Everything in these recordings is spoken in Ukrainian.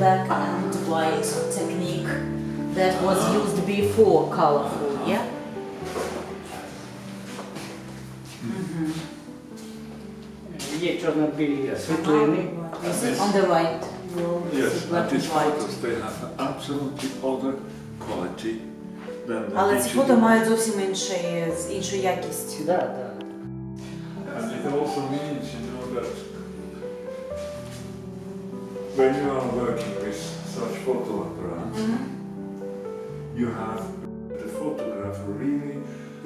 black and white technique that was used before colorful, yeah? Є чорно-білі світлини. You see on the right wall, Yes, black these and white. photos, they have an absolutely other quality than the Але ці фото мають зовсім інший, якістю. Да, да. And it also means, when you are working with such photo apparatus, Mm-hmm. you have the photographer really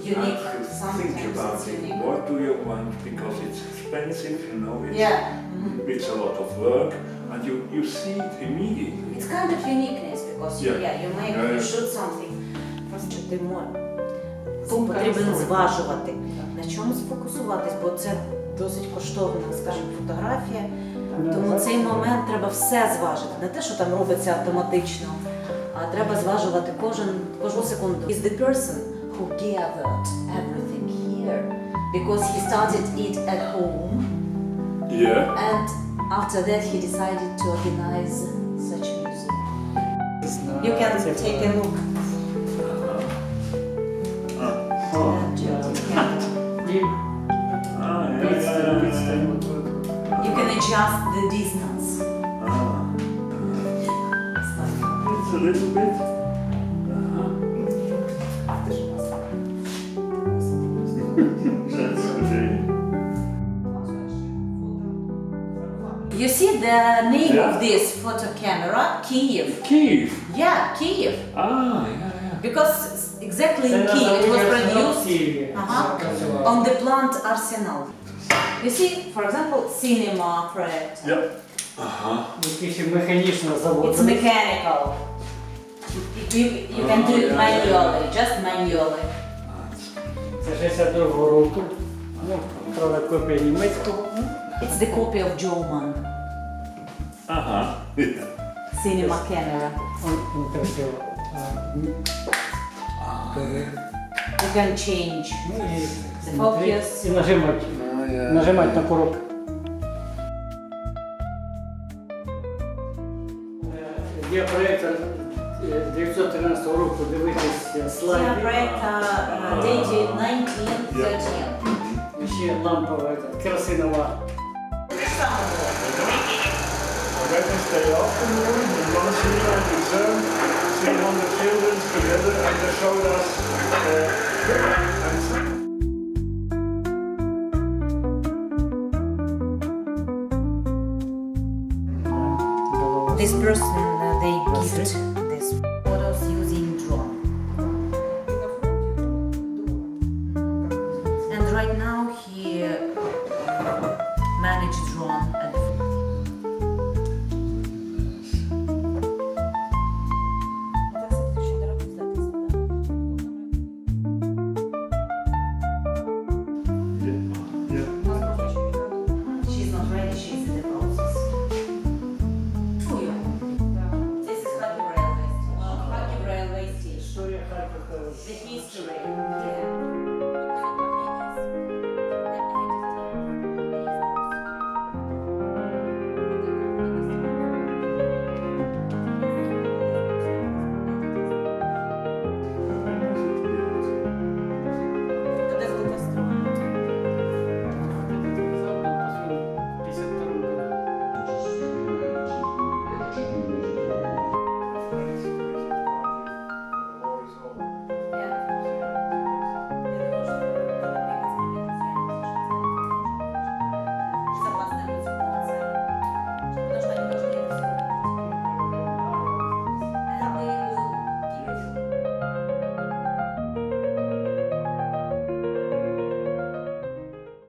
Unique, have to sometimes think about it's it. unique. What do you want? Because it's expensive, you know, it's, Yeah. it's a lot of work, and you, you see it immediately. It's kind of uniqueness because you, Yeah. yeah, you make, Yeah, you yeah. shoot something. Просто ти мо- Сумка Потрібно зважувати. На чому сфокусуватись, бо це досить коштовна, скажімо, фотографія. Тому цей момент треба все зважити. Не те, що там робиться автоматично, а треба зважувати кожен, кожну секунду. Is the person who gathered everything here because he started it at home Yeah. and after that he decided to organize such museum. You can take a look. You can adjust the distance. Ah, It's a little bit. You see the name Yeah. of this photo camera? Kiev. Kiev. Yeah, Kiev. Ah, yeah, Because exactly in Kiev it was produced. Ага. Працював. on the plant arsenal. You see, for example, cinema project. Yeah. Uh-huh. Які ще It's mechanical. You, you can do it Oh, manually, just manually. Це 62 року. Ну, правда, копія німецького. Ну, It's the copy of German Uh-huh. Yeah. cinema camera. You can change. Ну і The focus. Oh, yeah. Нажимати на курок. Є проєкт е, 913 року дивитися Yeah, слайди. uh, uh, dated 1913. Ще лампова е, керосинова. Monsignor and the sun, 300 children together and they showed us uh, and This person, uh, they give this photos using drone. And right now the history. Yeah.